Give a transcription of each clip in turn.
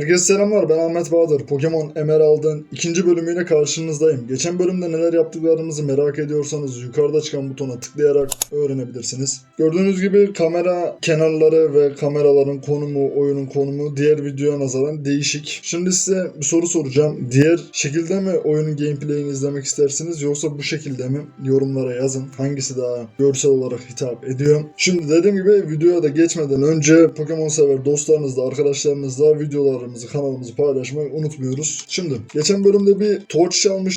Herkese selamlar ben Ahmet Bahadır. Pokemon Emerald'ın ikinci bölümüyle karşınızdayım. Geçen bölümde neler yaptıklarımızı merak ediyorsanız yukarıda çıkan butona tıklayarak öğrenebilirsiniz. Gördüğünüz gibi kamera kenarları ve kameraların konumu, oyunun konumu diğer videoya nazaran değişik. Şimdi size bir soru soracağım. Diğer şekilde mi oyunun gameplay'ini izlemek istersiniz yoksa bu şekilde mi? Yorumlara yazın. Hangisi daha görsel olarak hitap ediyor? Şimdi dediğim gibi videoya da geçmeden önce Pokemon sever dostlarınızla, arkadaşlarınızla videolarımızı, kanalımızı paylaşmayı unutmuyoruz. Şimdi geçen bölümde bir torch çalmış.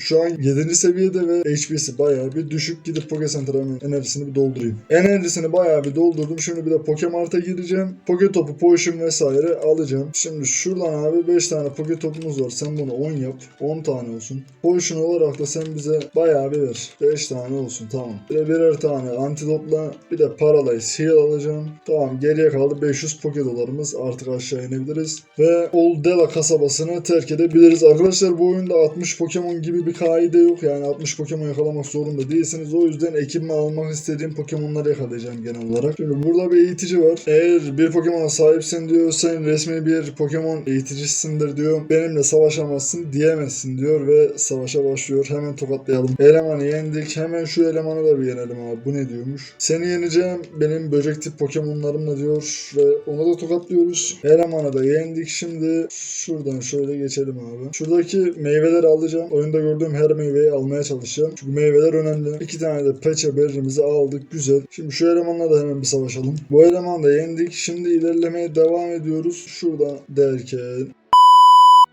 Şu an 7. seviyede ve HP'si bayağı bir düşük. Gidip Pokecenter'a hemen enerjisini bir doldurayım. Enerjisini bayağı bir doldurdum. Şimdi bir de Pokemart'a gireceğim. Poke topu, potion vesaire alacağım. Şimdi şuradan abi 5 tane Poke topumuz var. Sen bunu 10 yap. 10 tane olsun. Potion olarak da sen bize bayağı bir ver. 5 tane olsun tamam. Bir de birer tane antidotla bir de Paralyze Heal alacağım. Tamam geriye kaldı 500 Poke dolarımız. Artık aşağı inebiliriz. Ve Old Dela kasabasını terk edebiliriz. Arkadaşlar bu oyunda 60 Pokemon gibi bir kaide yok. Yani 60 Pokemon yakalamak zorunda değilsiniz. O yüzden ekibime almak istediğim Pokemon'ları yakalayacağım genel olarak. Şimdi burada bir eğitici var. Eğer bir Pokemon'a sahipsin diyor. Sen resmi bir Pokemon eğiticisindir diyor. Benimle savaşamazsın diyemezsin diyor ve savaşa başlıyor. Hemen tokatlayalım. Elemanı yendik. Hemen şu elemanı da bir yenelim abi. Bu ne diyormuş? Seni yeneceğim. Benim böcek tip Pokemon'larımla diyor ve ona da tokatlıyoruz. Elemanı da yendik. Şimdi şuradan şöyle geçelim abi. Şuradaki meyveleri alacağım. Oyunda gördüğüm her meyveyi almaya çalışacağım. Çünkü meyveler önemli. İki tane de peçe berrimizi aldık. Güzel. Şimdi şu elemanla da hemen bir savaşalım. Bu elemanı da yendik. Şimdi ilerlemeye devam ediyoruz. Şuradan derken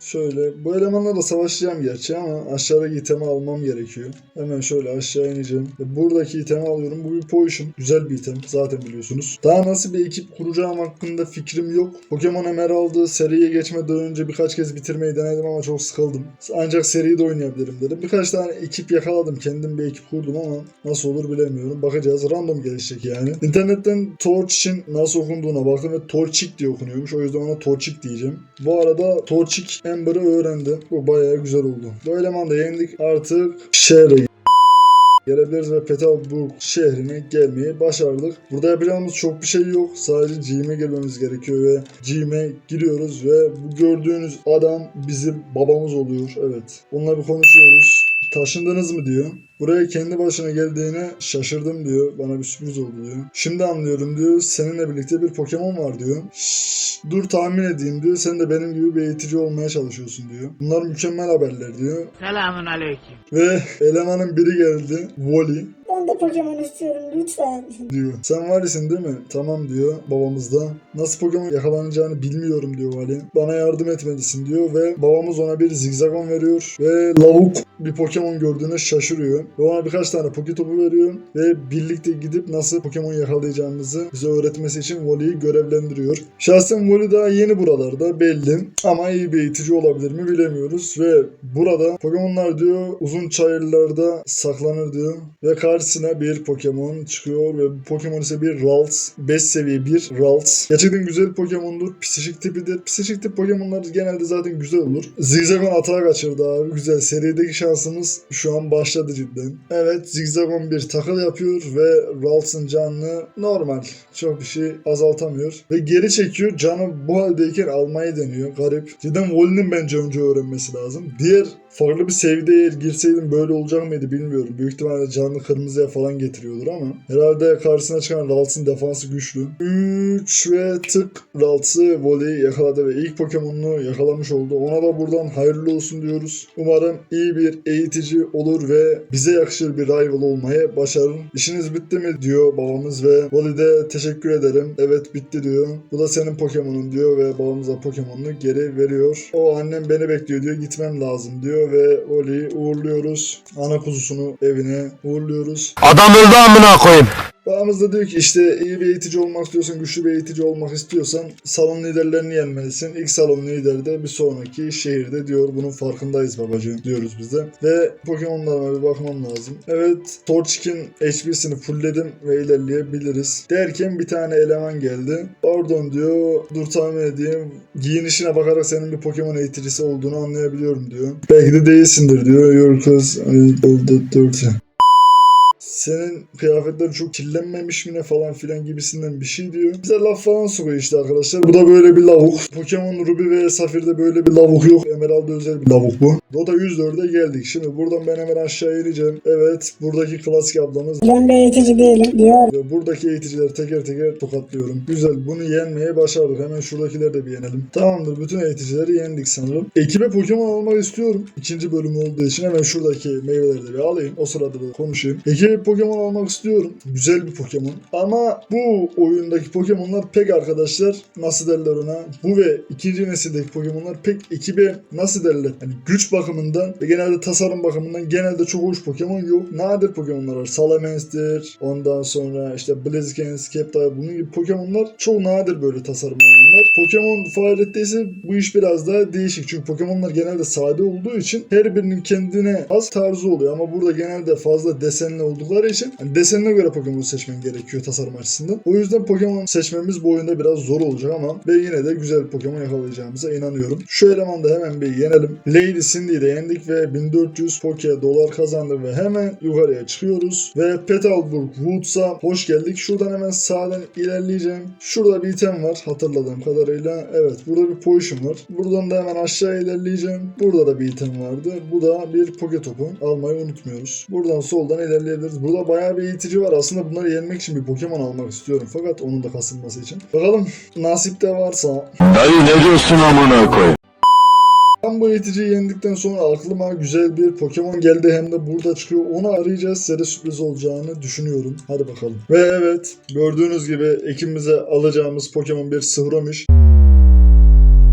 Şöyle bu elemanla da savaşacağım gerçi ama aşağıdaki itemi almam gerekiyor. Hemen şöyle aşağı ineceğim. Buradaki itemi alıyorum. Bu bir potion. Güzel bir item. Zaten biliyorsunuz. Daha nasıl bir ekip kuracağım hakkında fikrim yok. Pokemon Emerald'ı seriye geçmeden önce birkaç kez bitirmeyi denedim ama çok sıkıldım. Ancak seriyi de oynayabilirim dedim. Birkaç tane ekip yakaladım. Kendim bir ekip kurdum ama nasıl olur bilemiyorum. Bakacağız. Random gelişecek yani. İnternetten Torch için nasıl okunduğuna baktım ve Torchic diye okunuyormuş. O yüzden ona Torchic diyeceğim. Bu arada Torchic Amber'ı öğrendi. Bu bayağı güzel oldu. Bu elemanı da yendik. Artık şehre gelebiliriz ve Petalburg şehrine gelmeyi başardık. Burada yapacağımız çok bir şey yok. Sadece Gym'e girmemiz gerekiyor ve Gym'e giriyoruz ve bu gördüğünüz adam bizim babamız oluyor. Evet. Onunla bir konuşuyoruz. Taşındınız mı diyor. Buraya kendi başına geldiğine şaşırdım diyor. Bana bir sürpriz oldu diyor. Şimdi anlıyorum diyor. Seninle birlikte bir Pokemon var diyor. Şşş, dur tahmin edeyim diyor. Sen de benim gibi bir eğitici olmaya çalışıyorsun diyor. Bunlar mükemmel haberler diyor. Selamun aleyküm. Ve elemanın biri geldi. Wally Pokemon istiyorum lütfen. diyor. Sen Vali'sin değil mi? Tamam diyor babamız da. Nasıl Pokemon yakalanacağını bilmiyorum diyor Vali. Bana yardım etmelisin diyor ve babamız ona bir zigzagon veriyor ve lavuk bir Pokemon gördüğüne şaşırıyor. Ve ona birkaç tane Poketopu veriyor ve birlikte gidip nasıl Pokemon yakalayacağımızı bize öğretmesi için Vali'yi görevlendiriyor. Şahsen Vali daha yeni buralarda belli ama iyi bir eğitici olabilir mi bilemiyoruz ve burada Pokemonlar diyor uzun çayırlarda saklanır diyor ve karşısına bir Pokemon çıkıyor ve bu Pokemon ise bir Ralts. 5 seviye bir Ralts. Gerçekten güzel Pokemon'dur. Psişik tipidir. Psişik tip Pokemon'lar genelde zaten güzel olur. Zigzagon atağa kaçırdı abi. Güzel. Serideki şansımız şu an başladı cidden. Evet Zigzagon bir takıl yapıyor ve Ralts'ın canını normal. Çok bir şey azaltamıyor. Ve geri çekiyor. Canı bu haldeyken almayı deniyor. Garip. Cidden Wally'nin bence önce öğrenmesi lazım. Diğer farklı bir seviyede eğer girseydim böyle olacak mıydı bilmiyorum. Büyük ihtimalle canlı kırmızıya falan getiriyordur ama herhalde karşısına çıkan Ralts'ın defansı güçlü. 3 ve tık Ralts'ı voleyi yakaladı ve ilk Pokemon'unu yakalamış oldu. Ona da buradan hayırlı olsun diyoruz. Umarım iyi bir eğitici olur ve bize yakışır bir rival olmayı başarır. İşiniz bitti mi diyor babamız ve Voli teşekkür ederim. Evet bitti diyor. Bu da senin Pokemon'un diyor ve babamıza Pokemon'unu geri veriyor. O annem beni bekliyor diyor. Gitmem lazım diyor ve Voli'yi uğurluyoruz. Ana kuzusunu evine uğurluyoruz. Adam öldü amına koyayım. Babamız da diyor ki işte iyi bir eğitici olmak istiyorsan, güçlü bir eğitici olmak istiyorsan salon liderlerini yenmelisin. İlk salon lideri de bir sonraki şehirde diyor. Bunun farkındayız babacığım diyoruz biz de. Ve Pokemon'larıma bir bakmam lazım. Evet Torchic'in HP'sini fullledim ve ilerleyebiliriz. Derken bir tane eleman geldi. Pardon diyor. Dur tahmin edeyim. Giyinişine bakarak senin bir Pokemon eğiticisi olduğunu anlayabiliyorum diyor. Belki de değilsindir diyor. Your cause I told the dirty. Senin kıyafetlerin çok kirlenmemiş mi ne falan filan gibisinden bir şey diyor. Bize laf falan sokuyor işte arkadaşlar. Bu da böyle bir lavuk. Pokemon Ruby ve Safir'de böyle bir lavuk yok. Emerald'da özel bir lavuk bu. Dota 104'e geldik. Şimdi buradan ben hemen aşağı ineceğim. Evet buradaki klasik ablamız Ben bir eğitici değilim diyor. ve buradaki eğiticileri teker teker tokatlıyorum. Güzel bunu yenmeye başardık. Hemen şuradakileri de bir yenelim. Tamamdır bütün eğiticileri yendik sanırım. Ekibe Pokemon almak istiyorum. İkinci bölüm olduğu için hemen şuradaki meyveleri de bir alayım. O sırada da konuşayım. Ekibe Pokemon almak istiyorum. Güzel bir Pokemon. Ama bu oyundaki Pokemonlar pek arkadaşlar nasıl derler ona? Bu ve ikinci nesildeki Pokemonlar pek ekibe nasıl derler? Hani güç bakımından ve genelde tasarım bakımından genelde çok hoş Pokemon yok. Nadir Pokemonlar var. Salamence'dir. Ondan sonra işte Blaziken, Sceptile bunun gibi Pokemonlar çok nadir böyle tasarım olanlar. Pokemon Fire'de ise bu iş biraz daha değişik. Çünkü Pokemonlar genelde sade olduğu için her birinin kendine az tarzı oluyor. Ama burada genelde fazla desenli oldukları için hani desenine göre Pokemon seçmen gerekiyor tasarım açısından. O yüzden Pokemon seçmemiz bu oyunda biraz zor olacak ama ben yine de güzel Pokemon yakalayacağımıza inanıyorum. Şu elemanı da hemen bir yenelim. Lady Cindy'yi de yendik ve 1400 Poke dolar kazandık ve hemen yukarıya çıkıyoruz. Ve Petalburg Woods'a hoş geldik. Şuradan hemen sağdan ilerleyeceğim. Şurada bir item var kadarıyla. Evet burada bir potion var. Buradan da hemen aşağı ilerleyeceğim. Burada da bir item vardı. Bu da bir Poke topu. Almayı unutmuyoruz. Buradan soldan ilerleyebiliriz. Burada bayağı bir eğitici var. Aslında bunları yenmek için bir Pokemon almak istiyorum. Fakat onun da kasılması için. Bakalım nasip de varsa Dayı ne diyorsun amına koyayım? Ben bu yendikten sonra aklıma güzel bir Pokemon geldi hem de burada çıkıyor. Onu arayacağız. Size de sürpriz olacağını düşünüyorum. Hadi bakalım. Ve evet gördüğünüz gibi ekibimize alacağımız Pokemon bir Sıhromiş.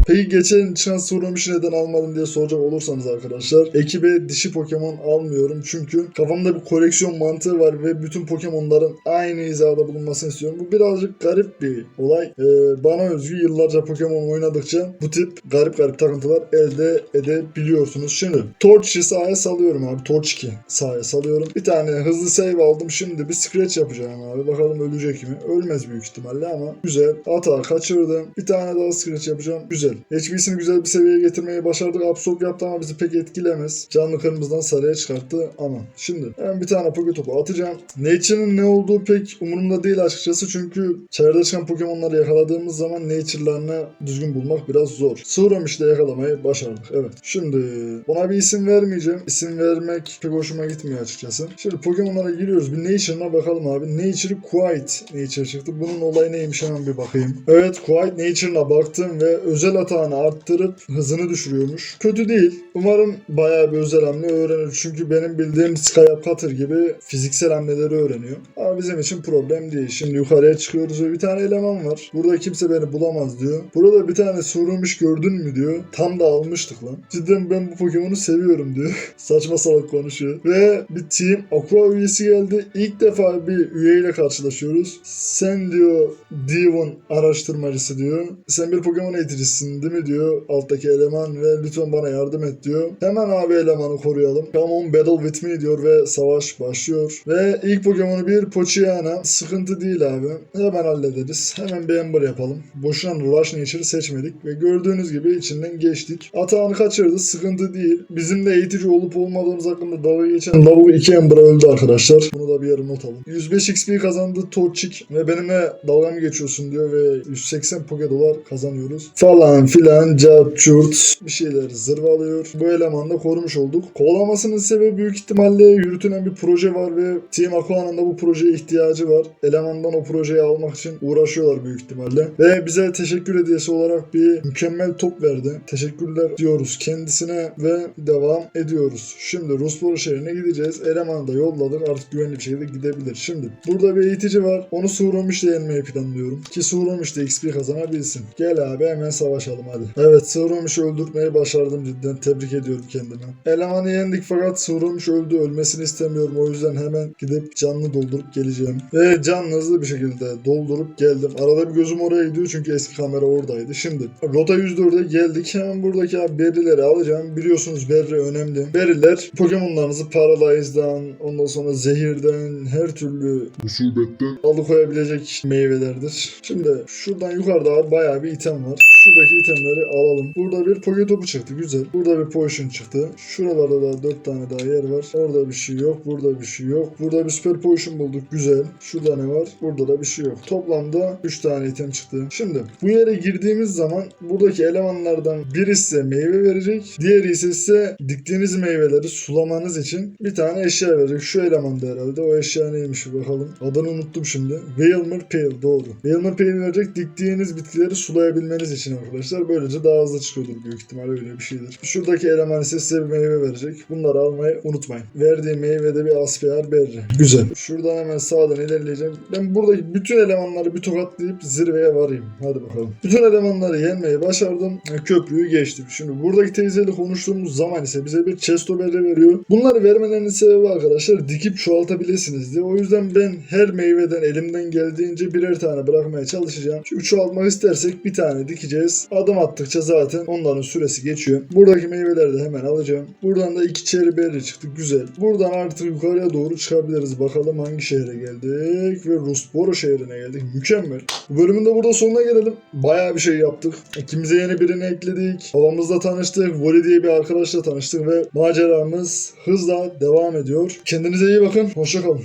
Peki geçen çıkan Sıhromiş'i neden almadım diye soracak olursanız arkadaşlar. Ekibe dişi Pokemon almıyorum. Çünkü kafamda bir koleksiyon mantığı var ve bütün Pokemon'ların aynı hizada bulunmasını istiyorum. Bu birazcık garip bir olay. Ee, bana özgü yıllarca Pokemon oynadıkça bu tip garip garip takıntılar elde edebiliyorsunuz. Şimdi Torch'i sahaya salıyorum abi. Torch 2 sahaya salıyorum. Bir tane hızlı save aldım. Şimdi bir scratch yapacağım abi. Bakalım ölecek mi? Ölmez büyük ihtimalle ama güzel. Hata kaçırdım. Bir tane daha scratch yapacağım. Güzel. HP'sini güzel bir seviyeye getirmeyi başardık. Absorb yaptı ama bizi pek etkilemez. Canlı kırmızıdan sarıya çıkarttı ama. Şimdi hemen bir tane Poke topu atacağım. Nature'ın ne olduğu pek umurumda değil açıkçası. Çünkü çevrede çıkan Pokemon'ları yakaladığımız zaman Nature'larını düzgün bulmak biraz zor. Sıram işte yakalamayı başardık. Evet. Şimdi buna bir isim vermeyeceğim. İsim vermek pek hoşuma gitmiyor açıkçası. Şimdi Pokemon'lara giriyoruz. Bir Nature'ına bakalım abi. Nature'ı Quiet Nature çıktı. Bunun olayı neymiş hemen bir bakayım. Evet Quiet Nature'ına baktım ve özel atağını arttırıp hızını düşürüyormuş. Kötü değil. Umarım bayağı bir özel hamle öğrenir. Çünkü benim bildiğim Skyap gibi fiziksel hamleleri öğreniyor. Ama bizim için problem değil. Şimdi yukarıya çıkıyoruz ve bir tane eleman var. Burada kimse beni bulamaz diyor. Burada bir tane sorulmuş gördün mü diyor. Tam da almıştık lan. Cidden ben bu Pokemon'u seviyorum diyor. Saçma salak konuşuyor. Ve bir Team Aqua üyesi geldi. İlk defa bir üyeyle karşılaşıyoruz. Sen diyor Devon araştırmacısı diyor. Sen bir Pokemon eğiticisin değil mi diyor alttaki eleman ve lütfen bana yardım et diyor. Hemen abi elemanı koruyalım. Come on battle with me diyor ve savaş başlıyor. Ve ilk Pokemon'u bir Pochiana. Sıkıntı değil abi. Hemen hallederiz. Hemen bir Ember yapalım. Boşuna Rush Nature'ı seçmedik ve gördüğünüz gibi içinden geçtik. Atağını kaçırdı. Sıkıntı değil. Bizim de eğitici olup olmadığımız hakkında dalga geçen lavuk 2 Ember'a öldü arkadaşlar. Bunu da bir yere not alın. 105 XP kazandı Torchic ve benimle dalga mı geçiyorsun diyor ve 180 Poke dolar kazanıyoruz. Falan filan cart çurt bir şeyler zırvalıyor. Bu elemanı da korumuş olduk. Kovalamasının sebebi büyük ihtimalle yürütülen bir proje var ve Team Aqua'nın da bu projeye ihtiyacı var. Elemandan o projeyi almak için uğraşıyorlar büyük ihtimalle. Ve bize teşekkür hediyesi olarak bir mükemmel top verdi. Teşekkürler diyoruz kendisine ve devam ediyoruz. Şimdi Rusboro şehrine gideceğiz. Elemanı da yolladık. Artık güvenli bir şekilde gidebilir. Şimdi burada bir eğitici var. Onu Suğramış'la yenmeyi planlıyorum. Ki Suğramış'la XP kazanabilsin. Gel abi hemen savaşalım hadi. Evet Suğramış'ı öldürtmeyi başardım cidden. Tebrik ediyorum kendime. Elemanı yendik fakat Suğramış öldü. Ölmesini istemiyorum. O yüzden hemen gidip canlı doldurup geleceğim. Ve canlı hızlı bir şekilde doldurup geldim. Arada bir gözüm oraya gidiyor çünkü eski kamera oradaydı. Şimdi Rota 104'e geldik. Hemen buradaki abi berry'leri alacağım. Biliyorsunuz berry önemli. Berry'ler Pokemon'larınızı Paralyze'dan, ondan sonra zehirden, her türlü musibetten alıkoyabilecek meyvelerdir. Şimdi şuradan yukarıda abi bayağı bir item var. Şuradaki itemleri alalım. Burada bir poke topu çıktı. Güzel. Burada bir potion çıktı. Şuralarda da 4 tane daha yer var. Orada bir şey yok. Burada bir şey yok. Burada bir süper potion bulduk. Güzel. Şurada ne var? Burada da bir şey yok. Toplamda 3 tane item çıktı. Şimdi bu yere girdiğimiz zaman buradaki elemanlardan birisi size meyve verecek. Diğeri ise size diktiğiniz meyveleri sulamanız için bir tane eşya verecek. Şu eleman da herhalde. O eşya neymiş bakalım. Adını unuttum şimdi. Whalmer Pail doğru. Whalmer Pail verecek diktiğiniz bitkileri sulayabilmeniz için arkadaşlar. Böylece daha hızlı çıkıyordur büyük ihtimalle öyle bir şeydir. Şuradaki eleman ise size bir meyve verecek. Bunları almayı unutmayın. Verdiği meyvede bir asper berri. Güzel. Şuradan hemen sağdan ilerleyeceğim. Ben buradaki bütün elemanları bir tokatlayıp zirveye varayım. Hadi bakalım. Bütün elemanları yenmeyi başardım. Köprüyü geçtim. Şimdi buradaki teyzeyle konuştuğumuz zaman ise bize bir chesto berri veriyor. Bunları vermelerinin sebebi arkadaşlar dikip çoğaltabilirsiniz diye. O yüzden ben her meyveden elimden geldiğince birer tane bırakmaya çalışacağım. Çünkü çoğaltmak istersek bir tane dikeceğiz. Adım attıkça zaten onların süresi geçiyor. Buradaki meyveleri de hemen alacağım. Buradan da iki cherry berry çıktı. Güzel. Buradan artık yukarıya doğru çıkabiliriz. Bakalım hangi şehre geldik. Ve Rustboro şehrine geldik. Mükemmel. Bu bölümün de burada sonuna gelelim. Bayağı bir şey yaptık. İkimize yeni birini ekledik. Havamızla tanıştık. Voli diye bir arkadaşla tanıştık ve maceramız hızla devam ediyor. Kendinize iyi bakın. Hoşçakalın.